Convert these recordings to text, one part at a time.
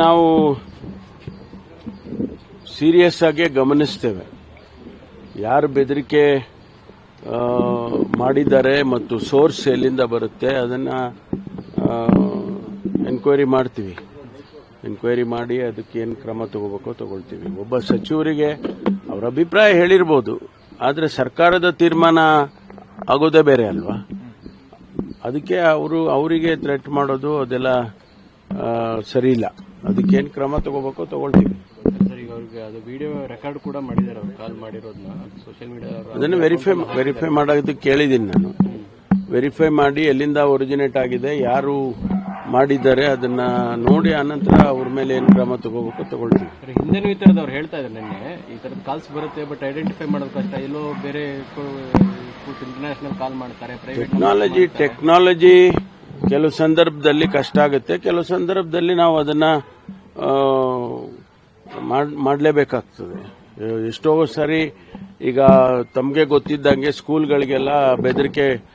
ನಾವು ಸೀರಿಯಸ್ ಆಗಿ ಗಮನಿಸ್ತೇವೆ. ಯಾರು ಬೆದರಿಕೆ ಮಾಡಿದ್ದಾರೆ ಮತ್ತು ಸೋರ್ಸ್ ಎಲ್ಲಿಂದ ಬರುತ್ತೆ ಅದನ್ನ ಎನ್ಕ್ವೈರಿ ಮಾಡ್ತೀವಿ. ಎನ್ಕ್ವೈರಿ ಮಾಡಿ ಅದಕ್ಕೆ ಏನು ಕ್ರಮ ತಗೋಬೇಕು ತಗೊಳ್ತೀವಿ. ಒಬ್ಬ ಸಚಿವರಿಗೆ ಅವರ ಅಭಿಪ್ರಾಯ ಹೇಳಿರ್ಬೋದು, ಆದರೆ ಸರ್ಕಾರದ ತೀರ್ಮಾನ ಆಗೋದೇ ಬೇರೆ ಅಲ್ವಾ? ಅದಕ್ಕೆ ಅವರು, ಅವರಿಗೆ ಥ್ರೆಟ್ ಮಾಡೋದು ಅದೆಲ್ಲ ಸರಿ ಇಲ್ಲ ಅದಕ್ಕೇನು ಕ್ರಮ ತಗೋಬೇಕು ತಗೊಳ್ತೀವಿ. ಸರ್ ಈಗ ಅವ್ರಿಗೆ ಅದು ವಿಡಿಯೋ ರೆಕಾರ್ಡ್ ಕೂಡ ಮಾಡಿದ್ದಾರೆ ಅವ್ರು ಕಾಲ್ ಮಾಡಿರೋದನ್ನ ಸೋಷಿಯಲ್ ಮೀಡಿಯಾ ಅದನ್ನು ವೆರಿಫೈ ವೆರಿಫೈ ಮಾಡೋದಕ್ಕೆ ಕೇಳಿದ್ದೀನಿ ನಾನು. ವೆರಿಫೈ ಮಾಡಿ ಎಲ್ಲಿಂದ ಒರಿಜಿನೇಟ್ ಆಗಿದೆ ಯಾರು ಮಾಡಿದ್ದಾರೆ ಅದನ್ನ ನೋಡಿ ಆನಂತರ ಅವ್ರ ಮೇಲೆ ಏನು ಕ್ರಮ ತಗೋಬೇಕು ತಗೊಳ್ತೀವಿ. ಹಿಂದೆನೂ ಈ ಥರದ್ದು ಅವ್ರು ಹೇಳ್ತಾ ಇದ್ದಾರೆ ನಿನ್ನೆ ಈ ತರದ ಕಾಲ್ಸ್ ಬರುತ್ತೆ ಬಟ್ ಐಡೆಂಟಿಫೈ ಮಾಡೋದು ಕಷ್ಟ. ಎಲ್ಲೋ ಬೇರೆ ಇಂಟರ್ನ್ಯಾಷನಲ್ ಕಾಲ್ ಮಾಡ್ತಾರೆ ಟೆಕ್ನಾಲಜಿ ಟೆಕ್ನಾಲಜಿ ಕೆಲವು ಸಂದರ್ಭದಲ್ಲಿ ಕಷ್ಟ ಆಗುತ್ತೆ, ಕೆಲವು ಸಂದರ್ಭದಲ್ಲಿ ನಾವು ಅದನ್ನ ಮಾಡಲೇಬೇಕಾಗ್ತದೆ ಮಾಡ್- ಮಾಡ್ಲೇಬೇಕಾಗ್ತದೆ. ಎಷ್ಟೋ ಸರಿ ಈಗ ತಮಗೆ ಗೊತ್ತಿದ್ದಂಗೆ ಸ್ಕೂಲ್ಗಳಿಗೆಲ್ಲ ಬೆದರಿಕೆ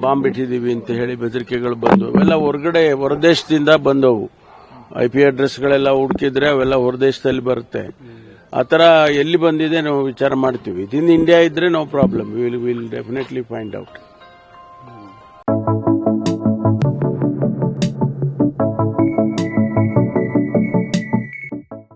ಬಾಂಬ್ ಇಟ್ಟಿದ್ದೀವಿ ಅಂತ ಹೇಳಿ ಬೆದರಿಕೆಗಳು ಬಂದವು. ಅವೆಲ್ಲ ಹೊರಗಡೆ, ಹೊರದೇಶದಿಂದ ಬಂದವು. ಐ ಪಿ ಅಡ್ರೆಸ್ಗಳೆಲ್ಲ ಹುಡುಕಿದ್ರೆ ಅವೆಲ್ಲ ಹೊರದೇಶದಲ್ಲಿ ಬರುತ್ತೆ. ಆ ಥರ ಎಲ್ಲಿ ಬಂದಿದೆ ನಾವು ವಿಚಾರ ಮಾಡ್ತೀವಿ. ಇನ್ ಇಂಡಿಯಾ ಇದ್ರೆ no problem will will definitely find out